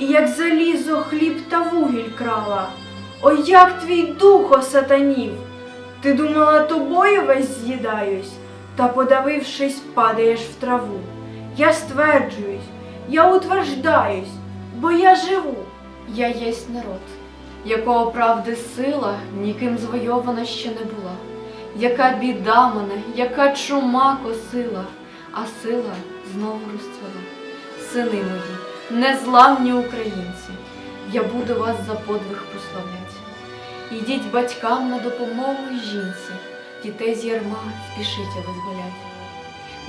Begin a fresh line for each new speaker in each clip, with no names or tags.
і як залізо хліб та вугіль крала. Ой, як твій дух осатанів! Ти думала, тобою весь з'їдаюсь, та, подавившись, падаєш в траву. Я стверджуюсь, я утверждаюсь, бо я живу.
Я єсть народ, якого правди сила ніким звойована ще не була. Яка біда мене, яка чума косила, а сила знову розцвела. Сини мої, незламні українці, я буду вас за подвиг прославляти. Ідіть батькам на допомогу й жінці, дітей з ярма спішите визволять.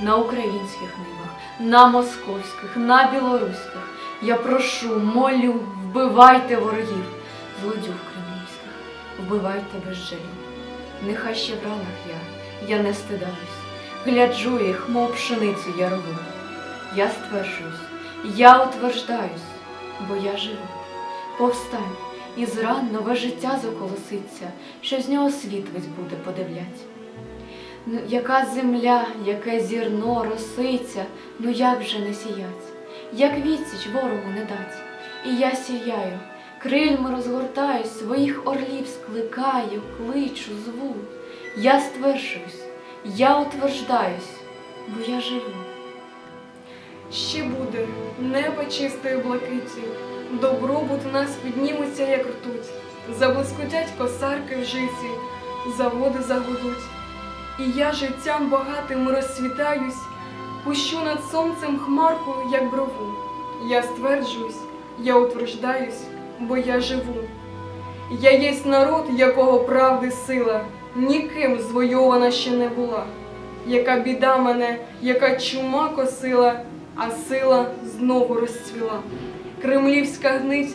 На українських нивах, на московських, на білоруських я прошу, молю, вбивайте ворогів, злодюг кремлівських, вбивайте без жалю. Нехай ще в ранах я, я не стидаюсь, гляджу їх, мов пшеницю ярову. Я стверджуюсь, я утверждаюсь, бо я живу. Повстань, і з ран нове життя заколоситься, що з нього світ весь буде подивлять. Ну, яка земля, яке зірно роситься, ну як же не сіять, як відсіч ворогу не дать. І я сіяю, крильми розгортаю, своїх орлів скликаю, кличу, зву. Я стверджуюсь, я утверждаюсь, бо я живу.
Ще буде небо чистої блакиті, добробут нас підніметься, як ртуть, заблискотять косарки в житі, заводи загудуть. І я життям багатим розсвітаюсь, пущу над сонцем хмарку, як брову. Я стверджуюсь, я утверждаюсь, бо я живу. Я єсть народ, якого правди сила, ніким звойована ще не була. Яка біда мене, яка чума косила, а сила знову розцвіла. Кремлівська гнить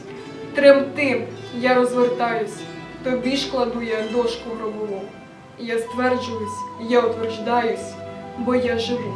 тремтим, я розвертаюсь, тобі ж кладу я дошку гробову. Я стверджуюсь, я утверждаюсь, бо я живу.